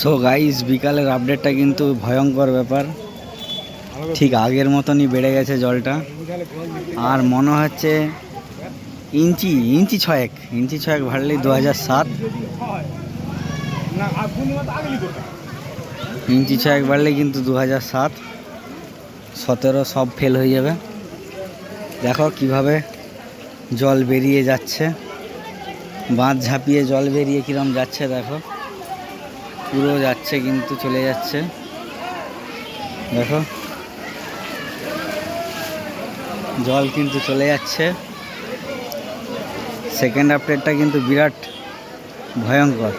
So guys বিকালের আপডেটটা কিন্তু ভয়ঙ্কর ব্যাপার। ঠিক আগের মতনই বেড়ে গেছে জলটা। আর মনে হচ্ছে ইঞ্চি ইঞ্চি ছয়েক ইঞ্চি ছয়েক ভাড়লেই দু হাজার সাত। ইঞ্চি ছয়েক বাড়লে কিন্তু দু হাজার সাত। সতেরো সব ফেল হয়ে যাবে। দেখো কীভাবে জল বেরিয়ে যাচ্ছে। বাঁধ ঝাঁপিয়ে জল বেরিয়ে কিরম যাচ্ছে, দেখো। পুরো যাচ্ছে, কিন্তু চলে যাচ্ছে। দেখো। জল কিন্তু চলে যাচ্ছে। সেকেন্ড আপডেটটা কিন্তু বিরাট ভয়ঙ্কর।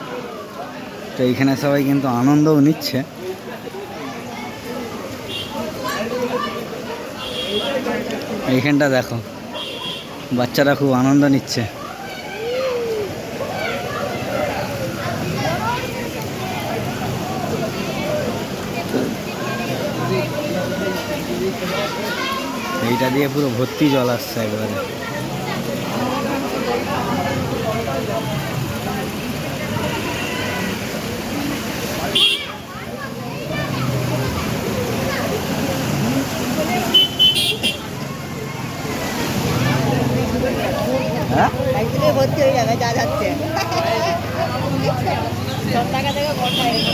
তো এইখানে সবাই কিন্তু আনন্দও নিচ্ছে। এইখানটা দেখো। বাচ্চারা খুব আনন্দ নিচ্ছে। এইটা দিয়ে পুরো ভর্তি জল আসছে একবারে। হ্যাঁ? ভর্তি হয়ে যাবে, যা যাচ্ছে। সব টাকা থেকে বন্ধ হয়ে গেছে।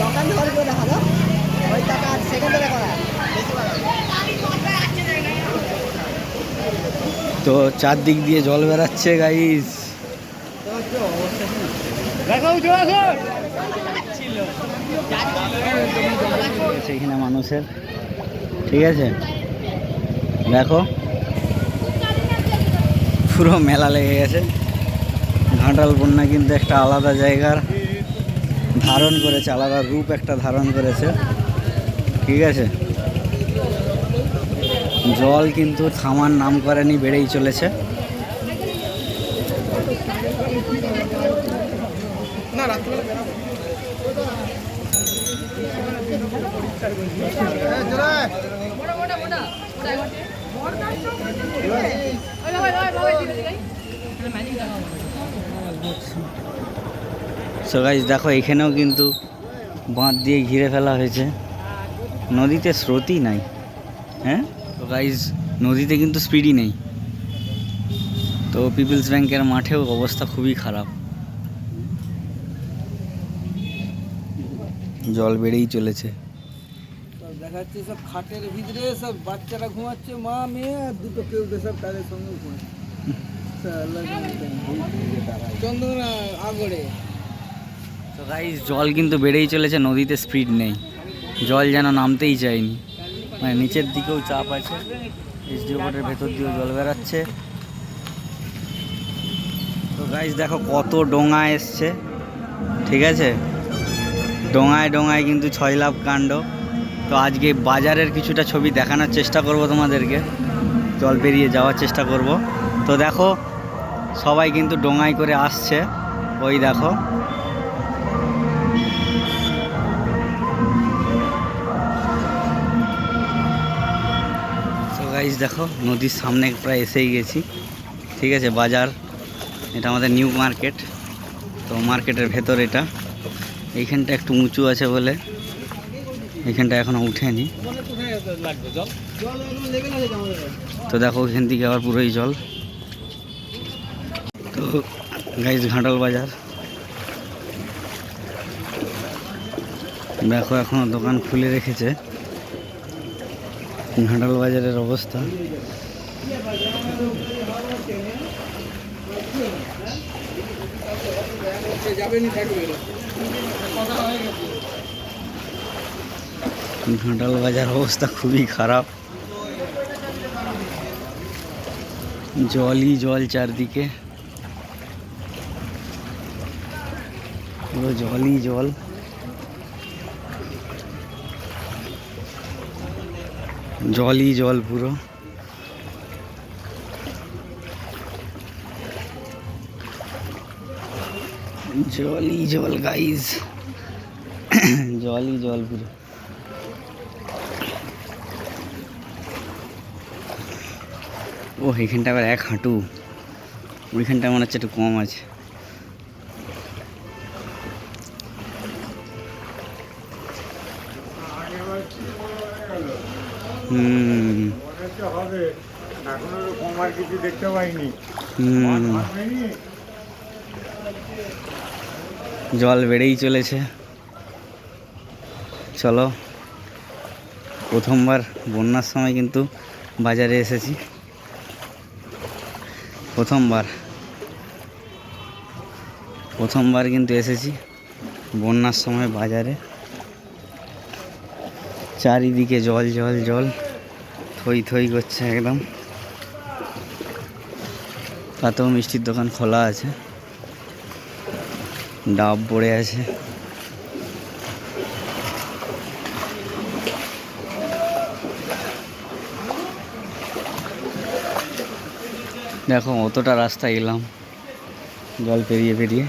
দোকান ধরবে না হলো ওই টাকা সেকেন্ডে দেখো না বেশি বাড়াবে। তো চারদিক দিয়ে জল বেরাচ্ছে গাইস সেইখানে মানুষের। ঠিক আছে? দেখো। পুরো মেলা লেগে গেছে। ঘাটাল বন্যা কিন্তু একটা আলাদা জায়গার ধারণ করেছে, আলাদা রূপ একটা ধারণ করেছে। ঠিক আছে? জল কিন্তু থামার নাম করেনি বেড়েই চলেছে। সো গাইজ দেখো এখানেও কিন্তু বাঁধ দিয়ে ঘিরে ফেলা হয়েছে। নদীতে স্রোতই নাই হ্যাঁ? তো গাইজ নদীতে কিন্তু স্পিডই নেই। তো পিপলস ব্যাংকের মাঠেও অবস্থা খুবই খারাপ। জল বেড়েই চলেছে। সব খাটের ভিতরে সব বাচ্চারা ঘুমাচ্ছে মা মেয়ে আর দুটো কেউ সব তাদের সঙ্গে ঘুমাচ্ছে। চন্দ্রনা আগরে। তো গাইজ জল কিন্তু বেড়েই চলেছে নদীতে স্পিড নেই। জল যেন নামতেই চায়নি। মানে নিচের দিকেও চাপ আছে। এসডিও বোর্ডের ভেতর দিয়েও জল বেরাচ্ছে। তো গাইজ দেখো কত ডোঙা এসছে। ঠিক আছে? ডোঙায় ডোঙায় কিন্তু ছয় লাভ কাণ্ড। তো আজকে বাজারের কিছুটা ছবি দেখানোর চেষ্টা করব তোমাদেরকে। জল পেরিয়ে যাওয়ার চেষ্টা করব। তো দেখো, সবাই কিন্তু ডোঙায় করে আসছে। ওই দেখো। গাইজ দেখো, নদীর সামনে প্রায় এসেই গেছি। ঠিক আছে, বাজার, এটা আমাদের নিউ মার্কেট তো মার্কেটের ভেতর এটা। এইখানটা একটু উঁচু আছে বলে এখানটা এখনও উঠেনি। তো দেখো, ওইখান থেকে আবার পুরোই জল। তো গাইজ ঘাটাল বাজার। দেখো, এখনও দোকান খুলে রেখেছে। ঘাটাল বাজারের অবস্থা। যাবেনি থাকবে ঘাটাল বাজার অবস্থা খুবই খারাপ। জলই জল চারদিকে। পুরো জলই জল। জলই জল পুরো। জলই জল গাইজ জলই জল পুরো। ও এখানটা আবার এক হাঁটু। ওইখানটা মনে হচ্ছে একটু কম আছে। জল বেড়েই চলেছে। চলো, প্রথমবার বন্যার সময় কিন্তু বাজারে এসেছি। প্রথমবার। প্রথমবার কিন্তু এসেছি বন্যার সময় বাজারে। চারিদিকে জল জল জল। থই থই করছে একদম। তাতেও মিষ্টির দোকান খোলা আছে। ডাব পড়ে আছে। দেখো, অতটা রাস্তা এলাম। জল পেরিয়ে পেরিয়ে।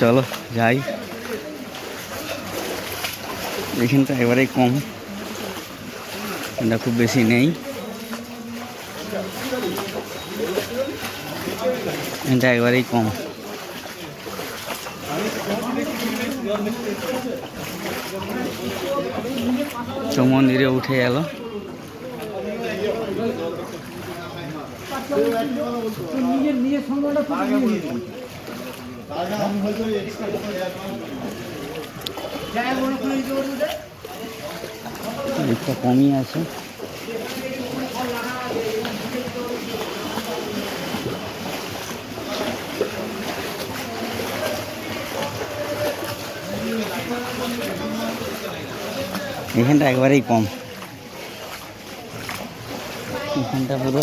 চলো, যাই। এখানটা এবারেই কম। এটা খুব বেশি নেই। এটা একবারেই কম। তো মন্দিরে উঠে গেল। নিজের নিজের একটা কমই আছে। এখানটা একবারেই কম। এখানটা পুরো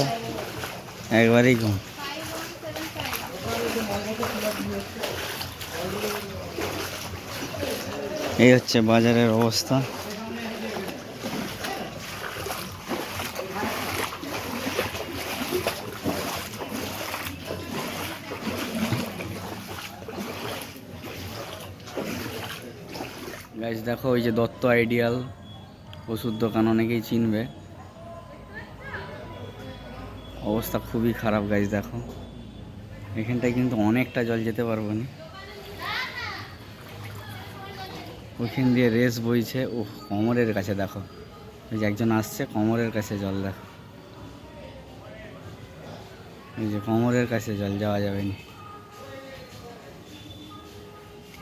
একবারেই কম। এই হচ্ছে বাজারের অবস্থা। গাইজ দেখো, ওই যে দত্ত আইডিয়াল ওষুধ দোকান, অনেকেই চিনবে। অবস্থা খুবই খারাপ গাছ দেখো। এখানটায় কিন্তু অনেকটা জল যেতে পারব না। ওইখান দিয়ে রেস বইছে ও কোমরের কাছে দেখো। ওই যে একজন আসছে, কোমরের কাছে জল দেখো। এই যে কোমরের কাছে জল যাওয়া যাবে না।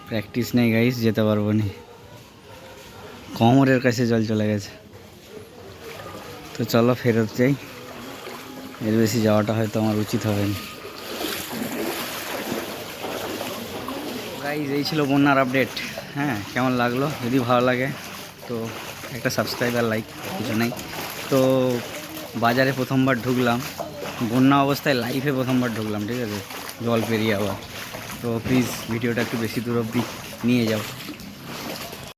প্র্যাকটিস নেই গাইস যেতে পারব না। কোমরের কাছে জল চলে গেছে। তো চলো ফেরত যাই। এর বেশি যাওয়াটা হয়তো আমার উচিত হবে না। গাইজ এই ছিল বন্যার আপডেট হ্যাঁ কেমন লাগল? যদি ভালো লাগে, তো একটা সাবস্ক্রাইব আর লাইক কিছু নেই। তো বাজারে প্রথমবার ঢুকলাম। বন্যা অবস্থায় লাইফে প্রথমবার ঢুকলাম, ঠিক আছে? জল পেরিয়ে আবার। তো প্লিজ ভিডিওটা একটু বেশি দূর অবধি নিয়ে যাও।